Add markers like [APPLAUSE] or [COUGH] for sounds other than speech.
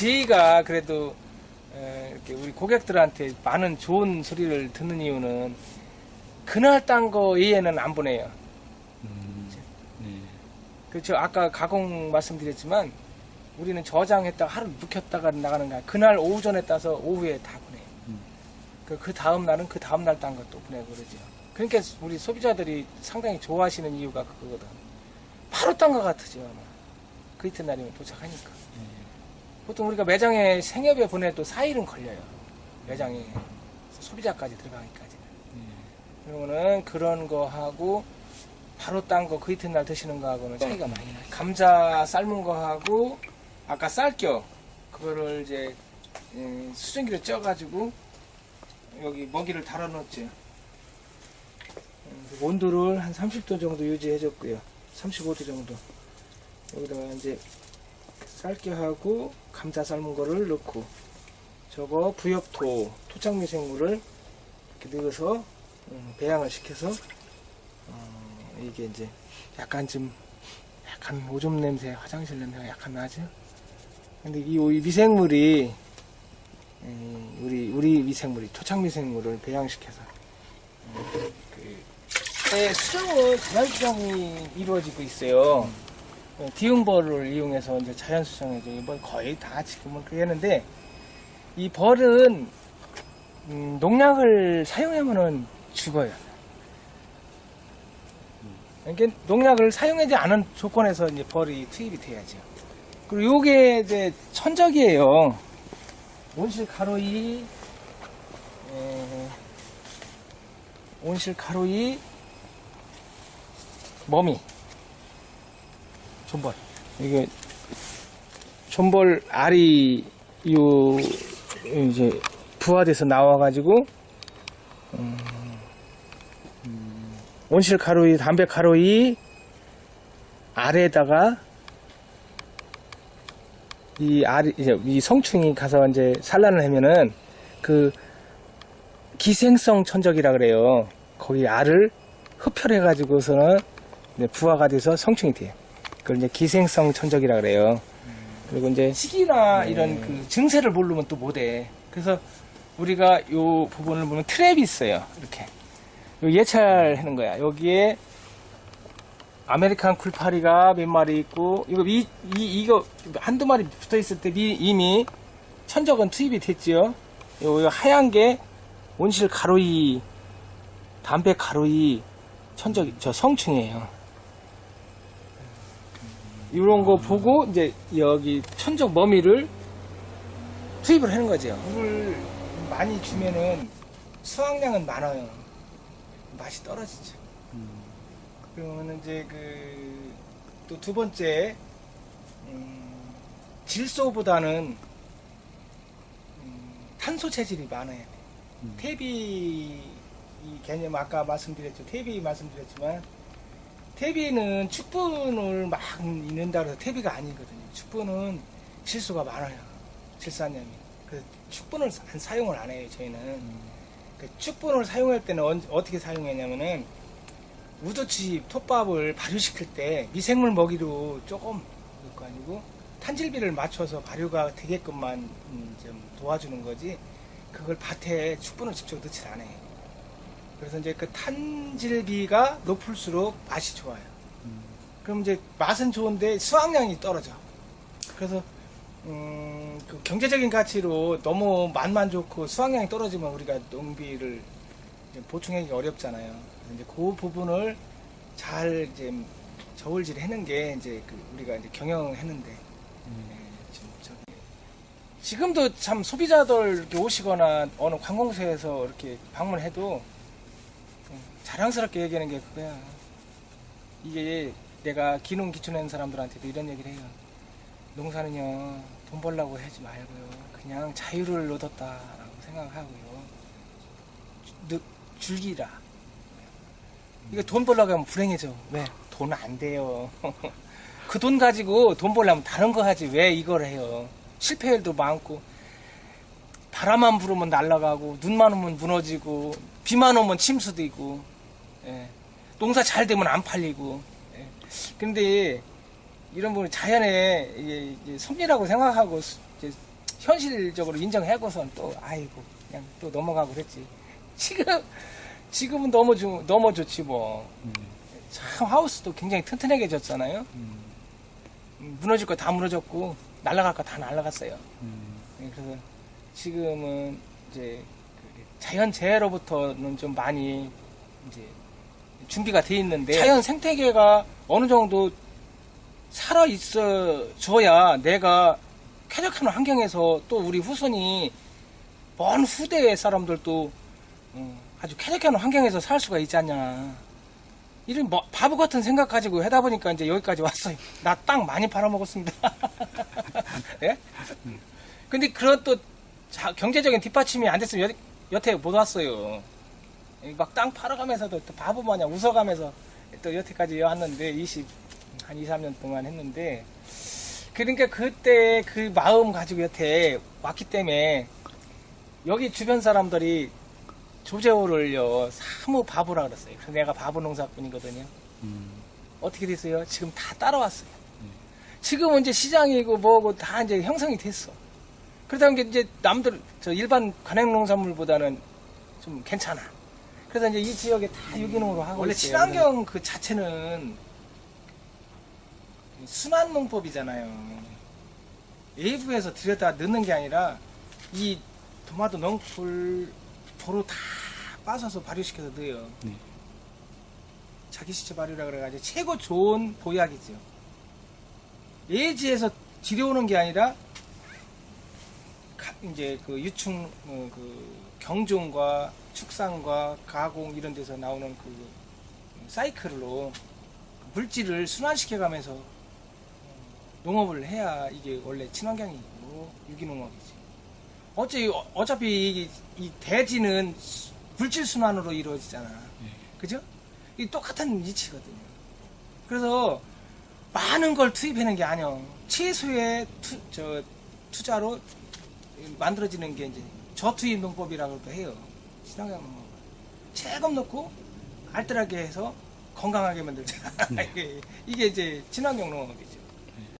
저희가 그래도 에, 이렇게 우리 고객들한테 많은 좋은 소리를 듣는 이유는 그날 딴 거 이해는 안 보내요. 음, 네. 그렇죠. 아까 가공 말씀드렸지만 우리는 저장했다가 하루 묵혔다가 나가는 거야. 그날 오후 전에 따서 오후에 다 보내요. 음. 그, 그 다음 날은 그 다음 날 딴 것도 보내고 그러죠. 그러니까 우리 소비자들이 상당히 좋아하시는 이유가 그거거든. 바로 딴 것 같으죠. 아마. 그 이튿날이면 도착하니까. 네. 보통 우리가 매장에 생협에 보내도 4일은 걸려요. 매장에 소비자까지 들어가기까지는. 네. 그러면은 그런 거 하고 바로 딴 거 그 이튿날 드시는 거 하고는 차이가 많이 나요. 감자 삶은 거 하고 아까 쌀겨 그거를 이제 음, 수증기로 쪄가지고 여기 먹이를 달아 놓었죠. 음, 그 온도를 한 30도 정도 유지해줬고요. 35도 정도. 여기다가 이제 쌀겨하고 감자 삶은 거를 넣고 저거 부엽토 토착미 생물을 이렇게 넣어서 음, 배양을 시켜서 어, 이게 이제 약간 좀 약간 오줌 냄새, 화장실 냄새가 약간 나죠. 근데 이, 이 미생물이 음, 우리 우리 미생물이 토착 미생물을 배양시켜서 음, 그, 네, 수정은 수정이 이루어지고 있어요. 어, 디움벌을 이용해서 이제 자연 수정이죠. 이번 거의 다 지금은 그랬는데 이 벌은 음, 농약을 사용하면은 죽어요. 그러니까 농약을 사용하지 않은 조건에서 이제 벌이 투입이 돼야죠. 그리고 요게 이제 천적이에요. 온실 가로이, 에, 온실 가로이, 머미, 존벌. 이게 존벌 알이 요 이제 부화돼서 나와가지고 음, 온실 가루이, 담배 가루이 아래에다가 이 알, 이제 이 성충이 가서 이제 산란을 하면은 그 기생성 천적이라 그래요. 거기 알을 흡혈해가지고서는 부화가 돼서 성충이 돼요. 그걸 이제 기생성 천적이라 그래요. 그리고 이제 시기나 이런 그 증세를 모르면 또 못해. 그래서 우리가 요 부분을 보면 트랩이 있어요. 이렇게. 요 예찰하는 거야. 여기에 아메리칸 쿨파리가 몇 마리 있고 이거 이, 이 이거 한두 마리 붙어 있을 때 미- 이미 천적은 투입이 됐지요. 요, 요 하얀 게 온실 가로이 담배 가로이 천적 저 성충이에요. 이런 거 보고 이제 여기 천적 머미를 투입을 하는 거죠. 물을 많이 주면은 수확량은 많아요. 맛이 떨어지죠. 그러면 이제 그 또 두 번째 음, 질소보다는 음, 탄소 체질이 많아야 돼. 음. 퇴비 이 개념 아까 말씀드렸죠. 퇴비 말씀드렸지만 퇴비는 축분을 막 있는다 그래서 퇴비가 아니거든요. 축분은 질소가 많아요. 질산염이. 그 축분을 안 사용을 안 해요. 저희는. 그 축분을 사용할 때는 언- 어떻게 사용했냐면은 우두칩 톱밥을 발효시킬 때 미생물 먹이로 조금 넣고 아니고 탄질비를 맞춰서 발효가 되게끔만 음, 좀 도와주는 거지 그걸 밭에 축분을 직접 넣질 않아요. 그래서 이제 그 탄질비가 높을수록 맛이 좋아요. 그럼 이제 맛은 좋은데 수확량이 떨어져. 그래서 음, 그 경제적인 가치로 너무 맛만 좋고 수확량이 떨어지면 우리가 농비를 보충하기 어렵잖아요. 이제 그 부분을 잘 이제 저울질 해는 게 이제 그 우리가 이제 경영했는데 예, 지금 저기 지금도 참 소비자들 오시거나 어느 관공서에서 이렇게 방문해도 음, 자랑스럽게 얘기하는 게 그거야. 이게 내가 기농 기촌한 사람들한테도 이런 얘기를 해요. 농사는요 돈 벌라고 하지 말고요. 그냥 자유를 얻었다라고 생각하고요. 느- 즐기라. 이거 돈 벌려고 하면 불행해져 왜? 돈 안 돼요. [LAUGHS] 그 돈 가지고 돈 벌려면 다른 거 하지 왜 이걸 해요? 실패율도 많고 바람만 불으면 날아가고 눈만 오면 무너지고 비만 오면 침수되고 예. 농사 잘 되면 안 팔리고 예. 근데 이런 부분 자연의 이게 이제 섭리라고 생각하고 수- 이제 현실적으로 인정하고선 또 아이고 그냥 또 넘어가고 그랬지. 지금 지금은 너무 좋 너무 좋지 뭐. 네. 참 하우스도 굉장히 튼튼하게 졌잖아요. 음, 음, 무너질 거 다 무너졌고 날아갈 거 다 날아갔어요. 음, 네, 그래서 지금은 이제 그 자연 재해로부터는 좀 많이 이제 준비가 돼 있는데 자연 생태계가 어느 정도 살아 있어 줘야 내가 쾌적한 환경에서 또 우리 후손이 먼 후대의 사람들도 어, 아주 쾌적한 환경에서 살 수가 있지 않냐. 이런 뭐 바보 같은 생각 가지고 하다 보니까 이제 여기까지 왔어요. 나 땅 많이 팔아먹었습니다. [LAUGHS] 예? 근데 그런 또 자- 경제적인 뒷받침이 안 됐으면 여, 여태 못 왔어요. 막 땅 팔아가면서도 또 바보 마냥 웃어가면서 또 여태까지 왔는데 20, 한 2, 3년 동안 했는데 그러니까 그때 그 마음 가지고 여태 왔기 때문에 여기 주변 사람들이 조재호를요 사무 바보라 그랬어요. 그래서 내가 바보 농사꾼이거든요. 음, 어떻게 됐어요? 지금 다 따라왔어요. 지금은 이제 시장이고 뭐고 다 이제 형성이 됐어. 그러다 보니까 이제 남들, 저 일반 관행농산물보다는 좀 괜찮아. 그래서 이제 이 지역에 다 유기농으로 하고 원래 있어요. 친환경 그 자체는 순환 농법이잖아요. 외부에서 들여다 넣는 게 아니라 이 토마토 넝풀 도로 다 빠져서 발효시켜서 넣어요. 네. 자기 시체 발효라 그래가지고 최고 좋은 보약이죠. 예지에서 들여오는 게 아니라 가- 이제 그 유충 어, 그 경종과 축산과 가공 이런 데서 나오는 그 사이클로 그 물질을 순환시켜가면서 어, 농업을 해야 이게 원래 친환경이고 유기농업이지. 어째 어차피 이, 이 대지는 수- 물질 순환으로 이루어지잖아. 네. 그죠? 이 똑같은 이치거든요. 그래서 많은 걸 투입하는 게 아니야. 최소의 투, 저, 투자로 만들어지는 게 이제 저투입 농법이라고도 해요. 농법. 조금 넣고 알뜰하게 해서 건강하게 만들자. [LAUGHS] 이게, 이게 이제 친환경 농업이죠.